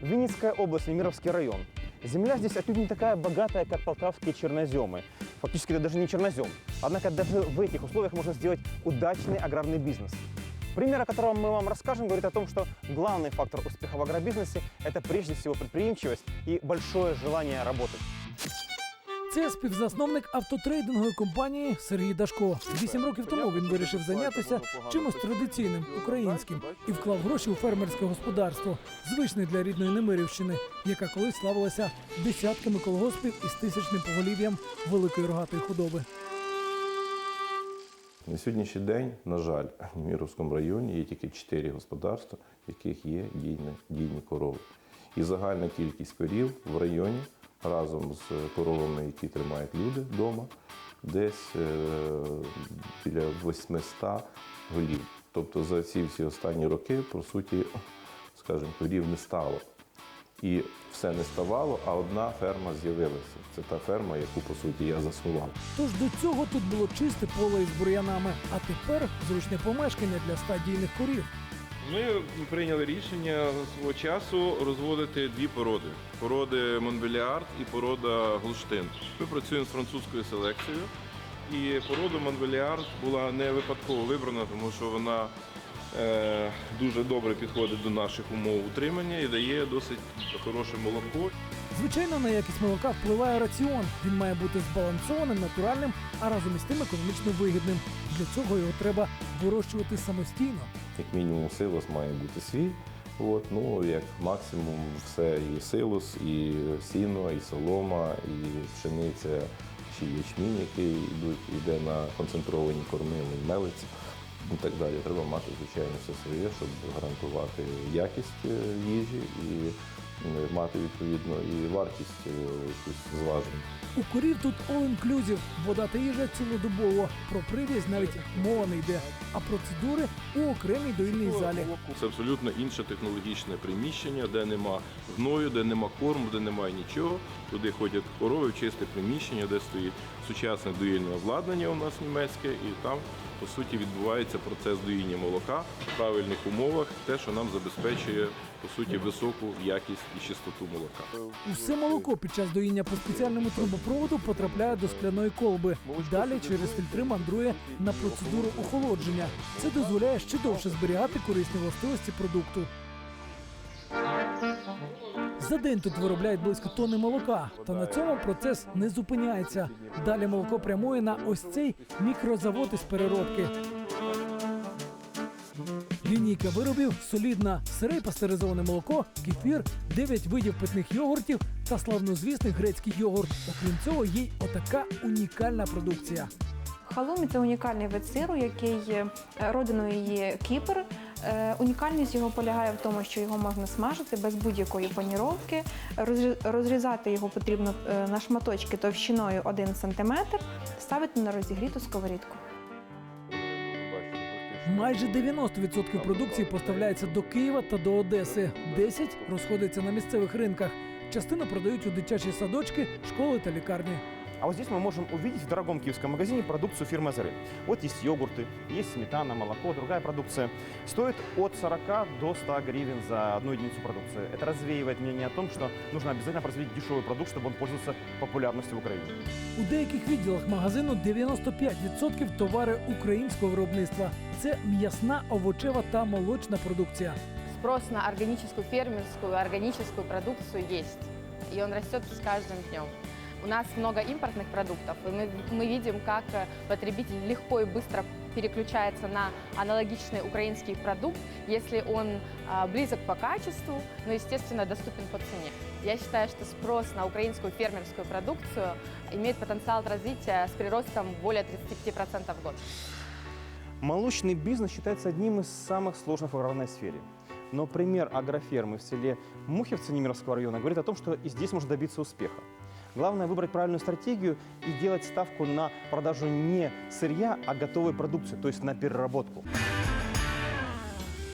Винницкая область, Немировский район. Земля здесь отнюдь не такая богатая, как полтавские черноземы. Фактически это даже не чернозем. Однако даже в этих условиях можно сделать удачный аграрный бизнес. Пример, о котором мы вам расскажем, говорит о том, что главный фактор успеха в агробизнесе – это прежде всего предприимчивость и большое желание работать. Це співзасновник автотрейдингової компанії Сергій Дашко. Вісім років тому він вирішив зайнятися чимось традиційним українським і вклав гроші у фермерське господарство, звичне для рідної Немирівщини, яка колись славилася десятками колгоспів із тисячним поголів'ям великої рогатої худоби. На сьогоднішній день, на жаль, в Міровському районі є тільки чотири господарства, в яких є дійні, дійні корови. І загальна кількість корів в районі разом з коровами, які тримають люди вдома, десь е, біля 800 голів. Тобто за ці всі останні роки, по суті, скажімо, корів не стало. І все не ставало, а одна ферма з'явилася. Це та ферма, яку по суті я заснував. Тож до цього тут було чисте поле із бур'янами, а тепер зручне помешкання для стадійних корів. Ми прийняли рішення свого часу розводити дві породи: породи Монбеліард і порода Голштин. Ми працюємо з французькою селекцією, і порода Монбеліард була не випадково вибрана, тому що вона е, дуже добре підходить до наших умов утримання і дає досить хороше молоко. Звичайно, на якість молока впливає раціон. Він має бути збалансованим, натуральним, а разом із тим економічно вигідним. Для цього його треба вирощувати самостійно. Як мінімум силос має бути свій. От, ну, як максимум все і силос, і сіно, і солома, і пшениця, чи ячмінь, який йдуть, йде на концентровані корми, і мелиці і так далі. Треба мати, звичайно, все своє, щоб гарантувати якість е, їжі і мати відповідно і вартість е, якусь зважену. У корів тут all-inclusive, вода та їжа цілодобово. Про прив'язь навіть мова не йде, а процедури у окремій доїльній залі. Це абсолютно інше технологічне приміщення, де нема гною, де нема корму, де немає нічого. Туди ходять корови чисте приміщення, де стоїть сучасне доїльне обладнання у нас німецьке, і там по суті відбувається процес доїння молока в правильних умовах, те, що нам забезпечує по суті високу якість і чистоту молока. Усе молоко під час доїння по спеціальному трубопроводу потрапляє до скляної колби. Далі через фільтри мандрує на процедуру охолодження. Це дозволяє ще довше зберігати корисні властивості продукту. За день тут виробляють близько тонни молока, та на цьому процес не зупиняється. Далі молоко прямує на ось цей мікрозавод із переробки. Лінійка виробів солідна, сире пастеризоване молоко, кефір, 9 видів питних йогуртів та славнозвісний грецький йогурт. Окрім цього, є й отака унікальна продукція. Халумі це унікальний вид сиру, який е, родиною є Кіпр. Е, Унікальність його полягає в тому, що його можна смажити без будь-якої паніровки. Розрі- Розрізати його потрібно е, на шматочки товщиною 1 см, ставити на розігріту сковорідку. Майже 90% продукції поставляється до Києва та до Одеси. 10 розходиться на місцевих ринках. Частину продають у дитячі садочки, школи та лікарні. А вот здесь мы можем увидеть в дорогом киевском магазине продукцию фирмы Азары. Вот есть йогурты, есть сметана, молоко, другая продукция. Стоит от 40 до 100 гривен за одну единицу продукции. Это развеивает мнение о том, что нужно обязательно производить дешевый продукт, чтобы он пользовался популярностью в Украине. У деяких відділах магазину 95% товари українського виробництва. Це м'ясна, овочева та молочна продукція. Спрос на органическую, фермерскую, органическую продукцию есть. И он растет с каждым днем. У нас много импортных продуктов, и мы, мы видим, как э, потребитель легко и быстро переключается на аналогичный украинский продукт, если он а, близок по качеству, но, естественно, доступен по цене. Я считаю, что спрос на украинскую фермерскую продукцию имеет потенциал развития с приростом более 35% в год. Молочный бизнес считается одним из самых сложных в аграрной сфере. Но пример агрофермы в селе Мухевцы Немировского района говорит о том, что и здесь можно добиться успеха. Главное выбрать правильную стратегию и делать ставку на продажу не сырья, а готовой продукции, то есть на переработку.